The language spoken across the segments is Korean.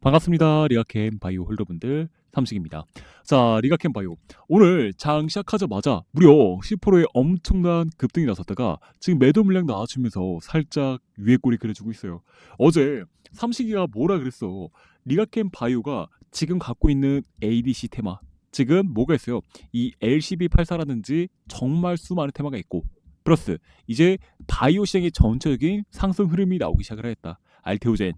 반갑습니다. 리가캠 바이오 홀더분들 삼식입니다. 자, 리가캠 바이오. 오늘 장 시작하자마자 무려 10%의 엄청난 급등이 나섰다가 지금 매도 물량 나와주면서 살짝 위에 꼬리 그려주고 있어요. 어제 삼식이가 뭐라 그랬어? 리가캠 바이오가 지금 갖고 있는 ADC 테마. 지금 뭐가 있어요? 이 LCB84라든지 정말 수많은 테마가 있고 플러스 이제 바이오 시장의 전체적인 상승 흐름이 나오기 시작을 했다. 알테오젠,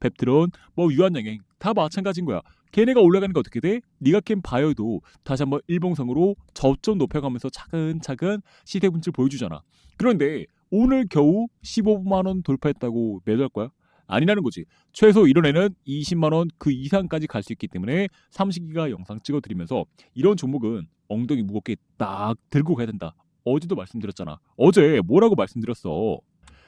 펩트론, 뭐 유한양행 다 마찬가지인 거야. 걔네가 올라가는 게 어떻게 돼? 니가캠 바이오도 다시 한번 일봉성으로 저점 높여가면서 차근차근 시대 분출 보여주잖아. 그런데 오늘 겨우 15만 원 돌파했다고 매도할 거야? 아니라는 거지. 최소 이런 애는 20만 원 그 이상까지 갈 수 있기 때문에 삼식이가 영상 찍어드리면서 이런 종목은 엉덩이 무겁게 딱 들고 가야 된다. 어제도 말씀드렸잖아. 어제 뭐라고 말씀드렸어?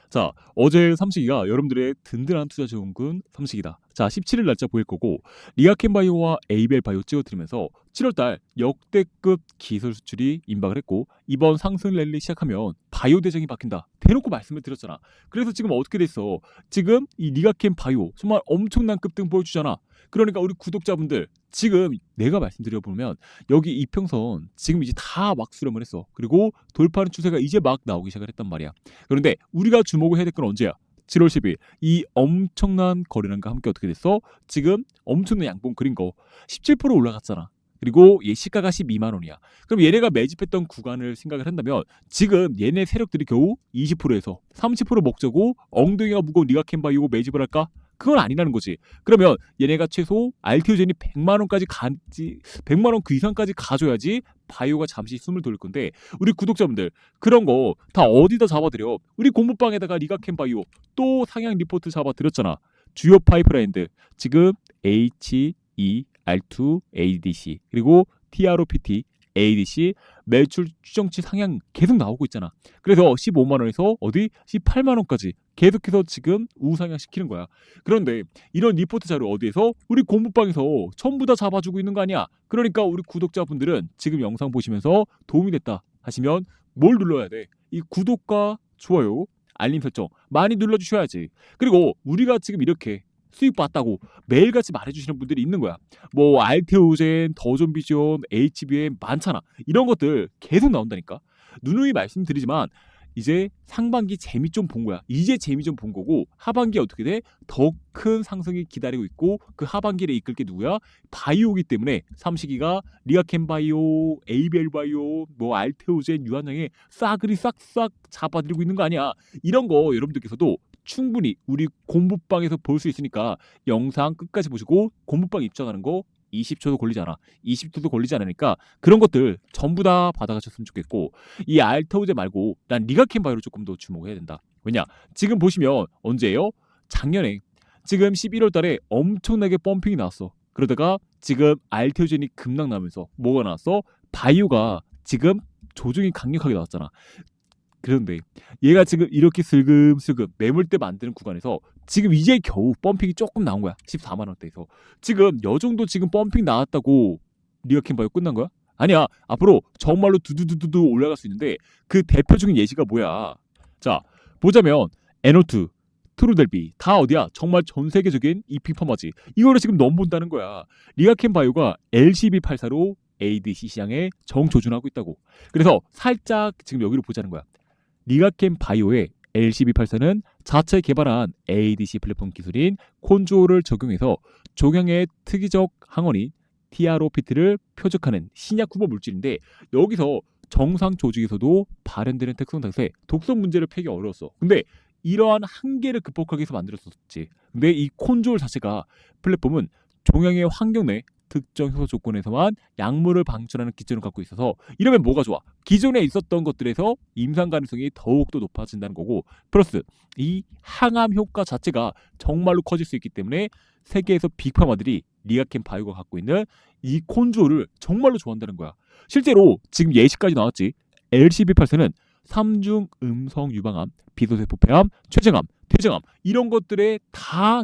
자, 어제 삼식이가 여러분들의 든든한 투자 지원군 삼식이다. 자, 17일 날짜 보일 거고 리아켄 바이오와 에이벨 바이오 찍어드리면서 7월 달 역대급 기술 수출이 임박을 했고 이번 상승 랠리 시작하면 바이오 대장이 바뀐다. 대놓고 말씀을 드렸잖아. 그래서 지금 어떻게 됐어? 지금 이 리가켄 바이오 정말 엄청난 급등 보여주잖아. 그러니까 우리 구독자분들 지금 내가 말씀드려 보면 여기 이평선 지금 이제 다 막 수렴을 했어. 그리고 돌파하는 추세가 이제 막 나오기 시작을 했단 말이야. 그런데 우리가 주목을 해야 될 건 언제야? 7월 10일 이 엄청난 거래량과 함께 어떻게 됐어? 지금 엄청난 양봉 그린 거 17% 올라갔잖아. 그리고 얘 시가가 12만 원이야. 그럼 얘네가 매집했던 구간을 생각을 한다면 지금 얘네 세력들이 겨우 20%에서 30% 먹자고 엉덩이가 무거운 니가 캔바이오 매집을 할까? 그건 아니라는 거지. 그러면 얘네가 최소 알티오젠이 100만 원까지 가지 100만 원 그 이상까지 가져야지 바이오가 잠시 숨을 돌릴 건데 우리 구독자분들 그런 거 다 어디다 잡아드려? 우리 공부방에다가 리가캔 바이오 또 상향 리포트 잡아드렸잖아. 주요 파이프라인들 지금 H, E, R2, ADC 그리고 TROPT, ADC 매출 추정치 상향 계속 나오고 있잖아. 그래서 15만 원에서 어디 18만 원까지 계속해서 지금 우상향 시키는 거야. 그런데 이런 리포트 자료 어디에서 우리 공부방에서 전부 다 잡아주고 있는 거 아니야? 그러니까 우리 구독자분들은 지금 영상 보시면서 도움이 됐다 하시면 뭘 눌러야 돼? 이 구독과 좋아요, 알림 설정 많이 눌러주셔야지. 그리고 우리가 지금 이렇게 수익 봤다고 매일같이 말해주시는 분들이 있는 거야. 뭐 알테오젠, 더존비전, HBM 많잖아. 이런 것들 계속 나온다니까. 누누이 말씀드리지만 이제 상반기 재미 좀 본 거야. 이제 재미 좀 본 거고 하반기에 어떻게 돼? 더 큰 상승이 기다리고 있고 그 하반기를 이끌 게 누구야? 바이오기 때문에 삼식이가 리아켄 바이오, 에이벨 바이오, 뭐 알테오젠, 유한양에 싸그리 싹싹 잡아들이고 있는 거 아니야? 이런 거 여러분들께서도 충분히 우리 공부방에서 볼 수 있으니까 영상 끝까지 보시고 공부방 입장하는 거 20초도 걸리지 않아. 20초도 걸리지 않으니까 그런 것들 전부 다 받아가셨으면 좋겠고 이 알테오제 말고 난 리가켄 바이오를 조금 더 주목해야 된다. 왜냐? 지금 보시면 언제예요? 작년에 지금 11월 달에 엄청나게 펌핑이 나왔어. 그러다가 지금 알테오젠이 급락 나면서 뭐가 나왔어? 바이오가 지금 조정이 강력하게 나왔잖아. 그런데 얘가 지금 이렇게 슬금슬금 매물대 만드는 구간에서 지금 이제 겨우 펌핑이 조금 나온 거야. 14만 원대에서. 지금 요 정도 지금 펌핑 나왔다고 리어캠 바이오 끝난 거야? 아니야. 앞으로 정말로 두두두두두 올라갈 수 있는데 그 대표적인 예시가 뭐야? 자, 보자면 에노트, 트루델비 다 어디야? 정말 전 세계적인 이픽 퍼마지. 이거를 지금 넘본다는 거야. 리아캠 바이오가 LCB84로 ADC 시장에 정조준하고 있다고. 그래서 살짝 지금 여기로 보자는 거야. 리가캠 바이오의 LCB84는 자체 개발한 ADC 플랫폼 기술인 콘조를 적용해서 종양의 특이적 항원인 TROPT를 표적하는 신약 후보 물질인데 여기서 정상 조직에서도 발현되는 특성 탓에 독성 문제를 패기 어려웠어. 근데 이러한 한계를 극복하기 위해서 만들었었지. 근데 이 콘졸 자체가 플랫폼은 종양의 환경 내 특정 효소 조건에서만 약물을 방출하는 기준을 갖고 있어서 이러면 뭐가 좋아? 기존에 있었던 것들에서 임상 가능성이 더욱더 높아진다는 거고 플러스 이 항암 효과 자체가 정말로 커질 수 있기 때문에 세계에서 빅파마들이 리아켄 바이오가 갖고 있는 이 콘조를 정말로 좋아한다는 거야. 실제로 지금 예시까지 나왔지. LCB84는 삼중 음성 유방암, 비소세포 폐암, 췌장암, 퇴장암 이런 것들에 다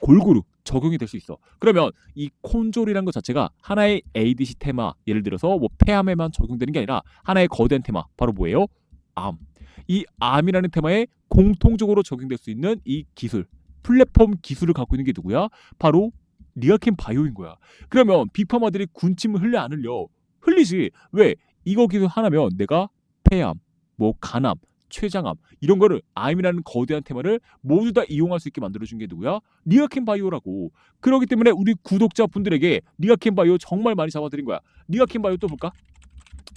골고루 적용이 될 수 있어. 그러면 이 콘졸이란 것 자체가 하나의 ADC 테마, 예를 들어서 뭐 폐암에만 적용되는 게 아니라 하나의 거대한 테마, 바로 뭐예요? 암. 이 암이라는 테마에 공통적으로 적용될 수 있는 이 기술, 플랫폼 기술을 갖고 있는 게 누구야? 바로 리아캠 바이오인 거야. 그러면 빅파마들이 군침을 흘려 안 흘려? 흘리지. 왜? 이거 기술 하나면 내가 폐암, 뭐 간암, 췌장암 이런 거를 암이라는 거대한 테마를 모두 다 이용할 수 있게 만들어준 게 누구야? 리아캠 바이오라고. 그렇기 때문에 우리 구독자 분들에게 리아캠 바이오 정말 많이 잡아드린 거야. 리아캠 바이오 또 볼까?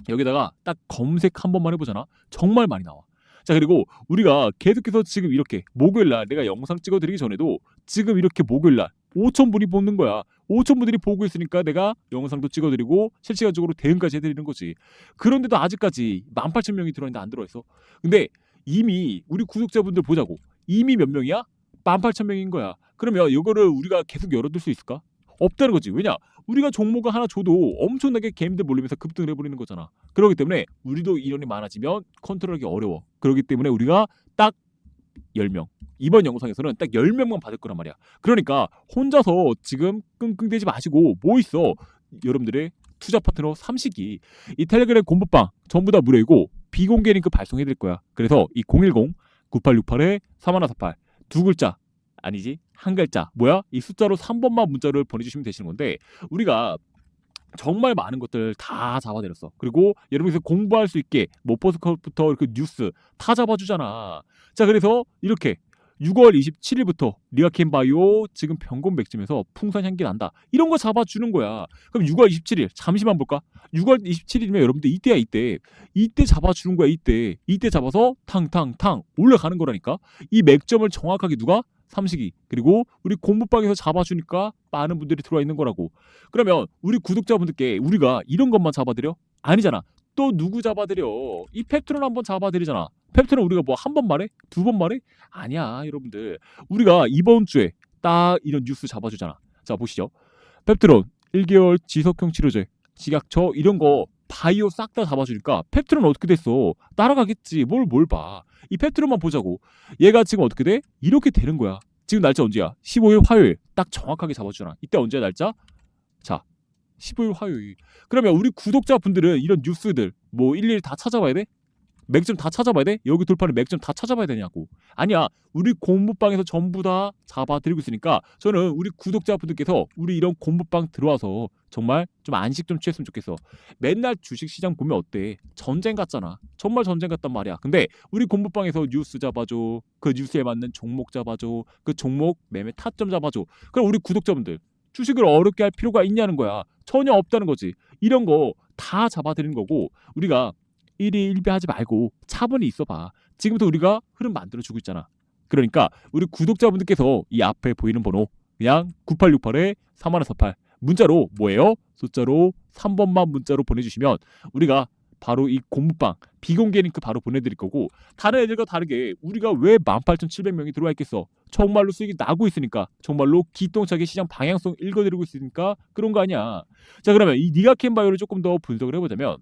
여기다가 딱 검색 한 번만 해보잖아. 정말 많이 나와. 자 그리고 우리가 계속해서 지금 이렇게 목요일날 내가 영상 찍어드리기 전에도 지금 이렇게 목요일날 5천 분이 보는 거야. 5천 분들이 보고 있으니까 내가 영상도 찍어드리고 실시간적으로 대응까지 해드리는 거지. 그런데도 아직까지 18,000명이 들어있는데 안 들어있어. 근데 이미 우리 구독자분들 보자고. 이미 몇 명이야? 18,000명인 거야. 그러면 이거를 우리가 계속 열어둘 수 있을까? 없다는 거지. 왜냐? 우리가 종목을 하나 줘도 엄청나게 게임들 몰리면서 급등을 해버리는 거잖아. 그렇기 때문에 우리도 인원이 많아지면 컨트롤하기 어려워. 그렇기 때문에 우리가 딱 10명. 이번 영상에서는 딱 10명만 받을 거란 말이야. 그러니까 혼자서 지금 끙끙대지 마시고 뭐 있어? 여러분들의 투자 파트너 삼식이 이 텔레그램 공부방 전부 다 무료이고 비공개 링크 발송해 드릴 거야. 그래서 이 010 9868에 3148 두 글자 아니지 한 글자 뭐야 이 숫자로 3번만 문자를 보내주시면 되시는 건데 우리가 정말 많은 것들 다 잡아드렸어. 그리고 여러분께서 공부할 수 있게 모포스컷부터 이렇게 뉴스 다 잡아주잖아. 자 그래서 이렇게 6월 27일부터 리아캠 바이오 지금 병곤 맥점에서 풍선 향기 난다. 이런 거 잡아주는 거야. 그럼 6월 27일 잠시만 볼까? 6월 27일이면 여러분들 이때야 이때. 이때 잡아주는 거야 이때. 이때 잡아서 탕탕탕 올라가는 거라니까. 이 맥점을 정확하게 누가? 삼식이 그리고 우리 공부방에서 잡아주니까 많은 분들이 들어와 있는 거라고. 그러면 우리 구독자분들께 우리가 이런 것만 잡아드려? 아니잖아. 또 누구 잡아드려? 이 펩트론 한번 잡아드리잖아. 펩트론 우리가 뭐 한 번 말해? 두 번 말해? 아니야, 여러분들. 우리가 이번 주에 딱 이런 뉴스 잡아주잖아. 자, 보시죠. 펩트론 1개월 지속형 치료제, 지각처 이런 거 바이오 싹 다 잡아주니까 펩트론 어떻게 됐어? 따라가겠지. 뭘 뭘 봐. 이 펩트론만 보자고. 얘가 지금 어떻게 돼? 이렇게 되는 거야. 지금 날짜 언제야? 15일 화요일. 딱 정확하게 잡아주잖아. 이때 언제야 날짜? 자, 15일 화요일. 그러면 우리 구독자분들은 이런 뉴스들 뭐 일일이 다 찾아봐야 돼? 맥점 다 찾아봐야 돼? 여기 돌파는 맥점 다 찾아봐야 되냐고. 아니야. 우리 공부방에서 전부 다 잡아드리고 있으니까 저는 우리 구독자분들께서 우리 이런 공부방 들어와서 정말 좀 안식 좀 취했으면 좋겠어. 맨날 주식시장 보면 어때? 전쟁 같잖아. 정말 전쟁 같단 말이야. 근데 우리 공부방에서 뉴스 잡아줘. 그 뉴스에 맞는 종목 잡아줘. 그 종목 매매 타점 잡아줘. 그럼 우리 구독자분들 주식을 어렵게 할 필요가 있냐는 거야. 전혀 없다는 거지. 이런 거 다 잡아드리는 거고 우리가 일이 일비하지 말고 차분히 있어봐. 지금부터 우리가 흐름 만들어주고 있잖아. 그러니까 우리 구독자분들께서 이 앞에 보이는 번호 그냥 9868에 3148 문자로 뭐예요? 숫자로 3번만 문자로 보내주시면 우리가 바로 이 공부방 비공개 링크 바로 보내드릴 거고 다른 애들과 다르게 우리가 왜 18,700명이 들어와 있겠어? 정말로 수익이 나고 있으니까. 정말로 기똥차게 시장 방향성 읽어드리고 있으니까 그런 거 아니야. 자 그러면 이 니가캔 바이오를 조금 더 분석을 해보자면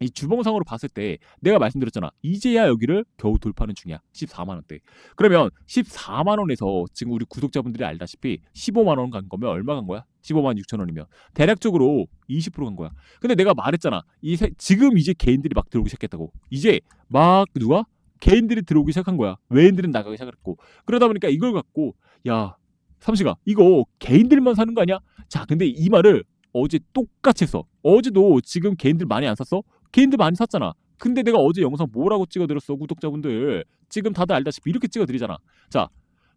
이 주봉상으로 봤을 때 내가 말씀드렸잖아. 이제야 여기를 겨우 돌파하는 중이야. 14만 원대. 그러면 14만 원에서 지금 우리 구독자분들이 알다시피 15만 원 간 거면 얼마 간 거야? 15만 6천 원이면. 대략적으로 20%간 거야. 근데 내가 말했잖아. 이 세- 지금 이제 개인들이 막 들어오기 시작했다고. 이제 막 누가? 개인들이 들어오기 시작한 거야. 외인들은 나가기 시작했고. 그러다 보니까 이걸 갖고 야 삼시가 이거 개인들만 사는 거 아니야? 자 근데 이 말을 어제 똑같이 했어. 어제도 지금 개인들 많이 안 샀어 개인들 많이 샀잖아. 근데 내가 어제 영상 뭐라고 찍어드렸어 구독자분들 지금 다들 알다시피 이렇게 찍어드리잖아. 자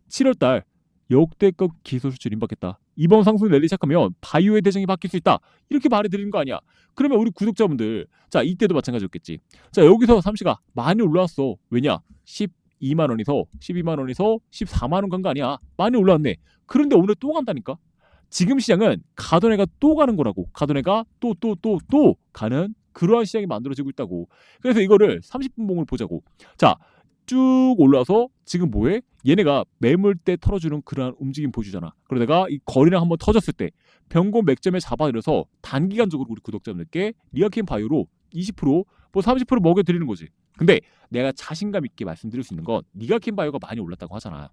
7월달 역대급 기술 수출 임박했다. 이번 상승 랠리 시작하면 바이오의 대장이 바뀔 수 있다. 이렇게 말해드리는 거 아니야. 그러면 우리 구독자분들 자 이때도 마찬가지였겠지. 자 여기서 삼시가 많이 올라왔어. 왜냐 12만 원에서 12만 원에서 14만 원 간 거 아니야. 많이 올라왔네. 그런데 오늘 또 간다니까. 지금 시장은 가던 애가 또 가는 거라고. 가던 애가 또 또 또 또 가는 그러한 시장이 만들어지고 있다고. 그래서 이거를 30분 봉을 보자고. 자, 쭉 올라서 지금 뭐해? 얘네가 매물대 털어주는 그러한 움직임 보여주잖아. 그러다가 이 거리랑 한번 터졌을 때 병고 맥점에 잡아들여서 단기간적으로 우리 구독자분들께 리아캠 바이오로 20%, 뭐 30% 먹여드리는 거지. 근데 내가 자신감 있게 말씀드릴 수 있는 건 리아캠 바이오가 많이 올랐다고 하잖아.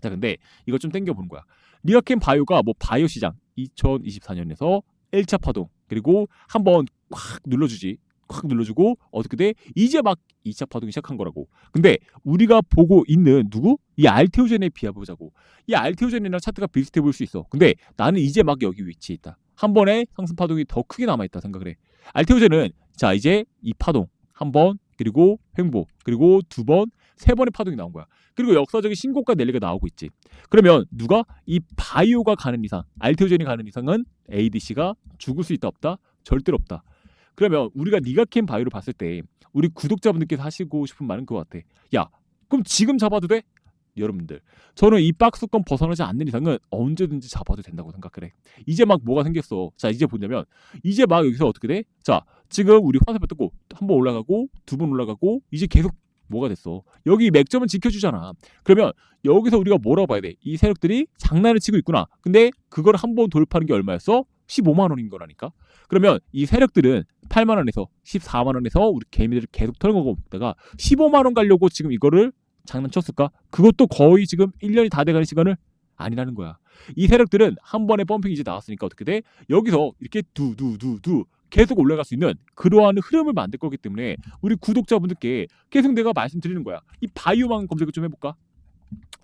자, 근데 이걸 좀 땡겨보는 거야. 리아캠 바이오가 뭐 바이오 시장 2024년에서 1차 파동 그리고 한번 확 눌러주지 확 눌러주고 어떻게 돼? 이제 막 2차 파동이 시작한 거라고. 근데 우리가 보고 있는 누구? 이 알테오젠에 비해 보자고. 이 알테오젠이랑 차트가 비슷해 보일 수 있어. 근데 나는 이제 막 여기 위치에 있다. 한 번에 상승 파동이 더 크게 남아 있다 생각을 해. 알테오젠은 자 이제 이 파동 한 번 그리고 횡보 그리고 두 번 세 번의 파동이 나온 거야. 그리고 역사적인 신고가 랠리가 나오고 있지. 그러면 누가 이 바이오가 가는 이상, 알테오젠이 가는 이상은 ADC가 죽을 수 있다 없다? 절대로 없다. 그러면 우리가 니가캔 바이오를 봤을 때 우리 구독자분들께서 하시고 싶은 말은 그거 같아. 야, 그럼 지금 잡아도 돼? 여러분들, 저는 이 박스권 벗어나지 않는 이상은 언제든지 잡아도 된다고 생각을 해. 이제 막 뭐가 생겼어. 자, 이제 보냐면 이제 막 여기서 어떻게 돼? 자, 지금 우리 화살표 뜨고 한 번 올라가고 두 번 올라가고 이제 계속 뭐가 됐어? 여기 맥점은 지켜주잖아. 그러면 여기서 우리가 뭐라고 봐야 돼? 이 세력들이 장난을 치고 있구나. 근데 그걸 한 번 돌파하는 게 얼마였어? 15만 원인 거라니까. 그러면 이 세력들은 8만 원에서 14만 원에서 우리 개미들을 계속 털고 먹다가 15만 원 가려고 지금 이거를 장난쳤을까? 그것도 거의 지금 1년이 다 돼가는 시간을 아니라는 거야. 이 세력들은 한 번에 펌핑이 이제 나왔으니까 어떻게 돼? 여기서 이렇게 두두두두 계속 올라갈 수 있는 그러한 흐름을 만들 거기 때문에 우리 구독자분들께 계속 내가 말씀드리는 거야. 이 바이오만 검색을 좀 해볼까?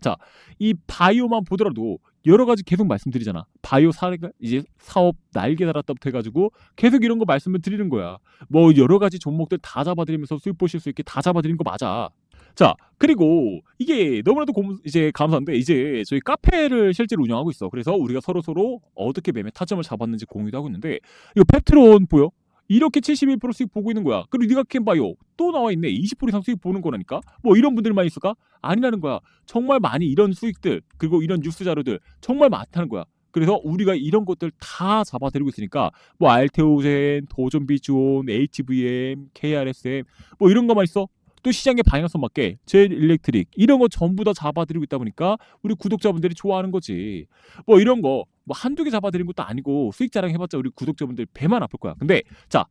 자, 이 바이오만 보더라도 여러 가지 계속 말씀드리잖아. 바이오 사 이제 사업 날개 달았다부터 해가지고 계속 이런 거 말씀을 드리는 거야. 뭐 여러 가지 종목들 다 잡아드리면서 수익 보실 수 있게 다 잡아드리는 거 맞아. 자, 그리고 이게 너무나도 고, 이제 감사한데 이제 저희 카페를 실제로 운영하고 있어. 그래서 우리가 서로 서로 어떻게 매매 타점을 잡았는지 공유도 하고 있는데 이거 펩트론 보여? 이렇게 71% 수익 보고 있는 거야. 그리고 니가 캔바이오 또 나와 있네. 20% 이상 수익 보는 거라니까. 뭐 이런 분들만 있을까? 아니라는 거야. 정말 많이 이런 수익들 그리고 이런 뉴스 자료들 정말 많다는 거야. 그래서 우리가 이런 것들 다 잡아드리고 있으니까 뭐 알테오젠, 도전비주온, HVM, KRSM 뭐 이런 거만 있어. 또 시장의 방향성 맞게 제일 일렉트릭 이런 거 전부 다 잡아드리고 있다 보니까 우리 구독자분들이 좋아하는 거지. 뭐 이런 거 뭐 한두 개 잡아드린 것도 아니고 수익 자랑 해봤자 우리 구독자분들 배만 아플 거야. 근데 자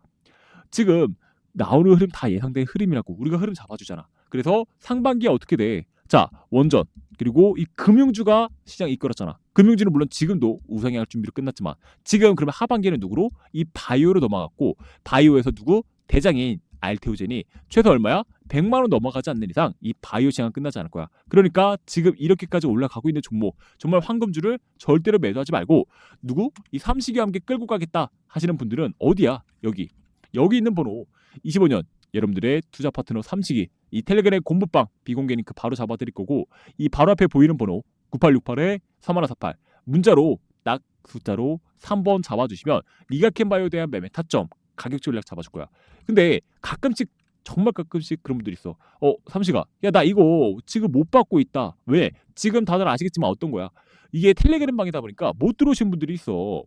지금 나오는 흐름 다 예상된 흐름이라고 우리가 흐름 잡아주잖아. 그래서 상반기에 어떻게 돼? 자 원전 그리고 이 금융주가 시장 이끌었잖아. 금융주는 물론 지금도 우상향할 준비로 끝났지만 지금 그러면 하반기에는 누구로? 이 바이오로 넘어갔고 바이오에서 누구? 대장인 알테오젠이 최소 얼마야? 100만 원 넘어가지 않는 이상 이 바이오 시장 끝나지 않을 거야. 그러니까 지금 이렇게까지 올라가고 있는 종목 정말 황금주를 절대로 매도하지 말고 누구? 이 삼식이 함께 끌고 가겠다 하시는 분들은 어디야? 여기. 여기 있는 번호 25년 여러분들의 투자 파트너 삼식이 이 텔레그램 공부방 비공개 링크 바로 잡아드릴 거고 이 바로 앞에 보이는 번호 9868에 3148 문자로 딱 숫자로 3번 잡아주시면 리가캔 바이오에 대한 매매 타점 가격 전략 잡아줄 거야. 근데 가끔씩 정말 가끔씩 그런 분들이 있어. 어, 삼시가. 야, 나 이거 지금 못 받고 있다. 왜? 지금 다들 아시겠지만 어떤 거야? 이게 텔레그램 방이다 보니까 못 들어오신 분들이 있어.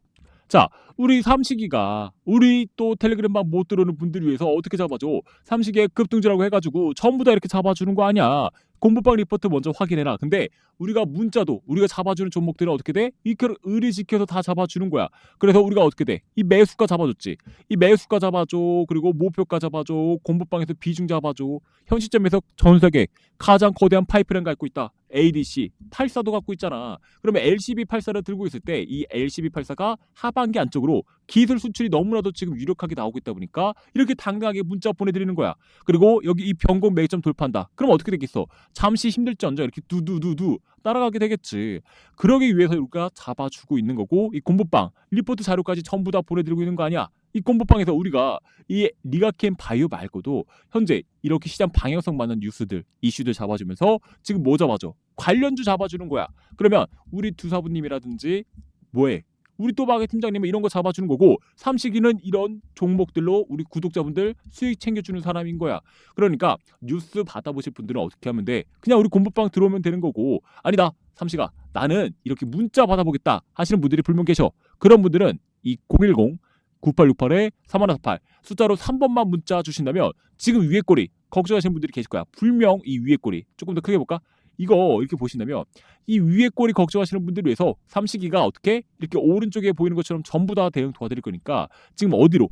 자, 우리 삼식이가 우리 또 텔레그램 방못 들어오는 분들 위해서 어떻게 잡아줘? 삼식의 급등주라고 해가지고 전부 다 이렇게 잡아주는 거 아니야? 공부방 리포트 먼저 확인해라. 근데 우리가 문자도 우리가 잡아주는 종목들은 어떻게 돼? 이걸 의리 지켜서 다 잡아주는 거야. 그래서 우리가 어떻게 돼? 이 매수가 잡아줬지. 이 매수가 잡아줘. 그리고 목표가 잡아줘. 공부방에서 비중 잡아줘. 현 시점에서 전 세계 가장 거대한 파이프라인 갖고 있다. ADC 84도 갖고 있잖아. 그러면 LCB 84를 들고 있을 때 이 LCB 84가 하반기 안쪽으로 기술 수출이 너무나도 지금 유력하게 나오고 있다 보니까 이렇게 당당하게 문자 보내드리는 거야. 그리고 여기 이 변곡 매점 돌파한다. 그럼 어떻게 되겠어? 잠시 힘들지언정 이렇게 두두두두 따라가게 되겠지. 그러기 위해서 우리가 잡아주고 있는 거고 이 공부방 리포트 자료까지 전부 다 보내드리고 있는 거 아니야? 이 공부방에서 우리가 이 리가켄 바이오 말고도 현재 이렇게 시장 방향성 맞는 뉴스들 이슈들 잡아주면서 지금 뭐 잡아줘? 관련주 잡아주는 거야. 그러면 우리 두사부님이라든지 뭐해? 우리 또박의 팀장님은 이런 거 잡아주는 거고 삼식이는 이런 종목들로 우리 구독자분들 수익 챙겨주는 사람인 거야. 그러니까 뉴스 받아보실 분들은 어떻게 하면 돼? 그냥 우리 공부방 들어오면 되는 거고 아니다 삼식아 나는 이렇게 문자 받아보겠다 하시는 분들이 분명 계셔. 그런 분들은 이 010 9868에 3148 숫자로 3번만 문자 주신다면 지금 위에 꼬리 걱정하시는 분들이 계실 거야. 불명 이 위에 꼬리 조금 더 크게 볼까? 이거 이렇게 보신다면 이 위에 꼬리 걱정하시는 분들 위해서 삼식이가 어떻게 이렇게 오른쪽에 보이는 것처럼 전부 다 대응 도와드릴 거니까 지금 어디로?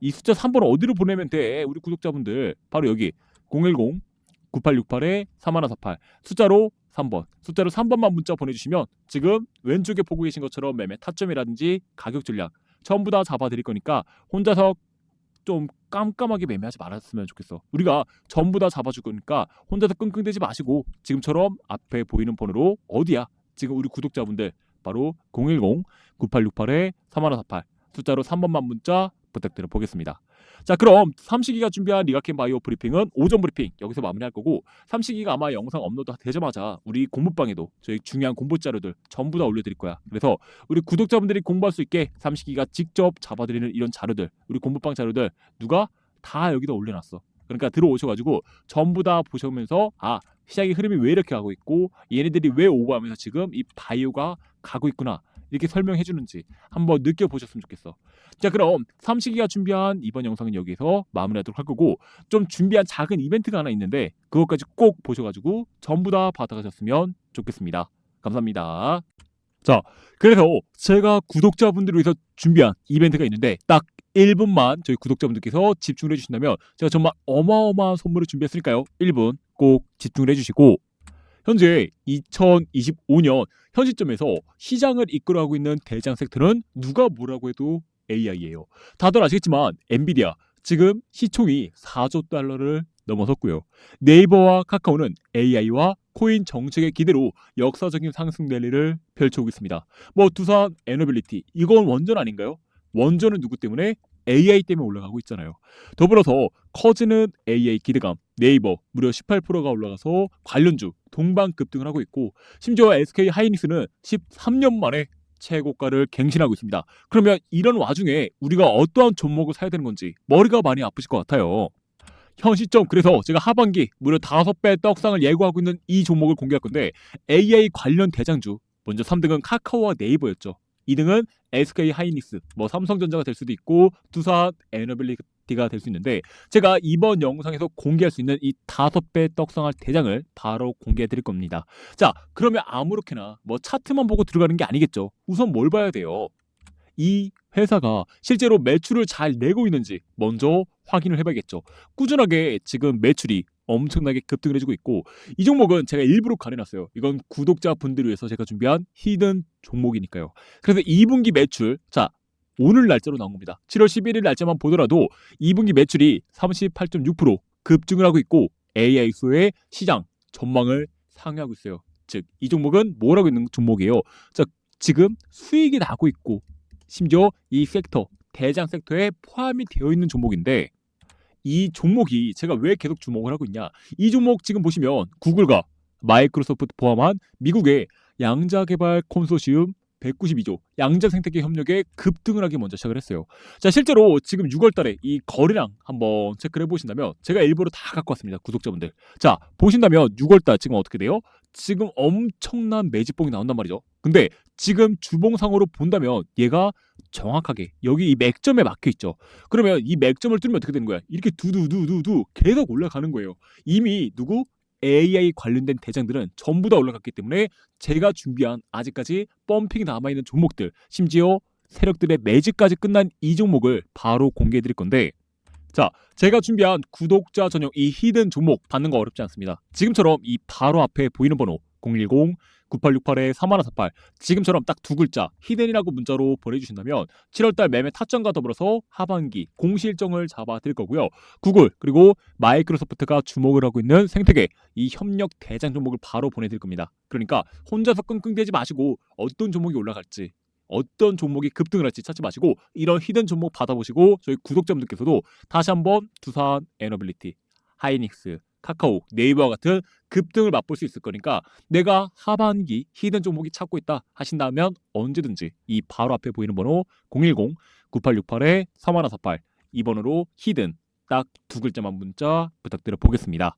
이 숫자 3번을 어디로 보내면 돼? 우리 구독자분들. 바로 여기. 010 9868에 3148 숫자로 3번. 숫자로 3번만 문자 보내주시면 지금 왼쪽에 보고 계신 것처럼 매매 타점이라든지 가격 전략 전부 다 잡아드릴 거니까 혼자서 좀 깜깜하게 매매하지 말았으면 좋겠어. 우리가 전부 다 잡아주니까 혼자서 끙끙대지 마시고 지금처럼 앞에 보이는 번호로 어디야? 지금 우리 구독자분들 바로 010-9868-3148 숫자로 3번만 문자 부탁드려 보겠습니다. 자 그럼 삼식이가 준비한 리가캠 바이오 브리핑은 오전 브리핑 여기서 마무리할 거고 삼식이가 아마 영상 업로드 되자마자 우리 공부방에도 저희 중요한 공부 자료들 전부 다 올려드릴 거야. 그래서 우리 구독자분들이 공부할 수 있게 삼식이가 직접 잡아드리는 이런 자료들 우리 공부방 자료들 누가 다 여기다 올려놨어. 그러니까 들어오셔가지고 전부 다 보시면서 아 시장의 흐름이 왜 이렇게 가고 있고 얘네들이 왜 오버하면서 지금 이 바이오가 가고 있구나 이렇게 설명해 주는지 한번 느껴보셨으면 좋겠어. 자 그럼 삼식이가 준비한 이번 영상은 여기서 마무리하도록 할 거고 좀 준비한 작은 이벤트가 하나 있는데 그것까지 꼭 보셔가지고 전부 다 받아가셨으면 좋겠습니다. 감사합니다. 자 그래서 제가 구독자분들을 위해서 준비한 이벤트가 있는데 딱 1분만 저희 구독자분들께서 집중을 해주신다면 제가 정말 어마어마한 선물을 준비했으니까요. 1분 꼭 집중을 해주시고 현재 2025년 현 시점에서 시장을 이끌어가고 있는 대장 섹터는 누가 뭐라고 해도 AI예요. 다들 아시겠지만 엔비디아 지금 시총이 4조 달러를 넘어섰고요. 네이버와 카카오는 AI와 코인 정책의 기대로 역사적인 상승 랠리를 펼쳐오고 있습니다. 뭐 두산 에너빌리티 이건 원전 아닌가요? 원전은 누구 때문에? AI 때문에 올라가고 있잖아요. 더불어서 커즈는 AI 기대감, 네이버 무려 18%가 올라가서 관련주 동반 급등을 하고 있고 심지어 SK 하이닉스는 13년 만에 최고가를 갱신하고 있습니다. 그러면 이런 와중에 우리가 어떠한 종목을 사야 되는 건지 머리가 많이 아프실 것 같아요. 현 시점 그래서 제가 하반기 무려 5배 떡상을 예고하고 있는 이 종목을 공개할 건데 AI 관련 대장주 먼저 3등은 카카오와 네이버였죠. 2등은 SK 하이닉스, 뭐 삼성전자가 될 수도 있고 두산 에너빌리티가 될 수 있는데 제가 이번 영상에서 공개할 수 있는 이 다섯 배 떡상할 대장을 바로 공개해 드릴 겁니다. 자, 그러면 아무렇게나 뭐 차트만 보고 들어가는 게 아니겠죠. 우선 뭘 봐야 돼요? 이 회사가 실제로 매출을 잘 내고 있는지 먼저 확인을 해봐야겠죠. 꾸준하게 지금 매출이 엄청나게 급등을 해주고 있고 이 종목은 제가 일부러 가려놨어요. 이건 구독자분들을 위해서 제가 준비한 히든 종목이니까요. 그래서 2분기 매출 자 오늘 날짜로 나온 겁니다. 7월 11일 날짜만 보더라도 2분기 매출이 38.6% 급증을 하고 있고 AI 수의 시장 전망을 상회하고 있어요. 즉 이 종목은 뭐라고 있는 종목이에요. 자 지금 수익이 나고 있고 심지어 이 섹터 대장 섹터에 포함이 되어 있는 종목인데 이 종목이 제가 왜 계속 주목을 하고 있냐? 이 종목 지금 보시면 구글과 마이크로소프트 포함한 미국의 양자 개발 콘소시움 192조 양자 생태계 협력에 급등을 하기 먼저 시작을 했어요. 자, 실제로 지금 6월 달에 이 거래량 한번 체크를 해 보신다면 제가 일부러 다 갖고 왔습니다. 구독자분들. 자, 보신다면 6월 달 지금 어떻게 돼요? 지금 엄청난 매집봉이 나온단 말이죠. 근데 지금 주봉상으로 본다면 얘가 정확하게 여기 이 맥점에 막혀 있죠. 그러면 이 맥점을 뚫으면 어떻게 되는 거야? 이렇게 두두두두두 계속 올라가는 거예요. 이미 누구 AI 관련된 대장들은 전부 다 올라갔기 때문에 제가 준비한 아직까지 펌핑이 남아 있는 종목들 심지어 세력들의 매집까지 끝난 이 종목을 바로 공개해 드릴 건데 자 제가 준비한 구독자 전용 이 히든 종목 받는 거 어렵지 않습니다 지금처럼 이 바로 앞에 보이는 번호 010 9868-3148 지금처럼 딱 두 글자 히든이라고 문자로 보내주신다면 7월달 매매 타점과 더불어서 하반기 공시일정을 잡아 드릴 거고요. 구글 그리고 마이크로소프트가 주목을 하고 있는 생태계 이 협력 대장 종목을 바로 보내드릴 겁니다. 그러니까 혼자서 끙끙대지 마시고 어떤 종목이 올라갈지 어떤 종목이 급등을 할지 찾지 마시고 이런 히든 종목 받아보시고 저희 구독자분들께서도 다시 한번 두산 에너빌리티 하이닉스 카카오, 네이버와 같은 급등을 맛볼 수 있을 거니까 내가 하반기 히든 종목이 찾고 있다 하신다면 언제든지 이 바로 앞에 보이는 번호 010-9868-3148이 번호로 히든 딱 두 글자만 문자 부탁드려 보겠습니다.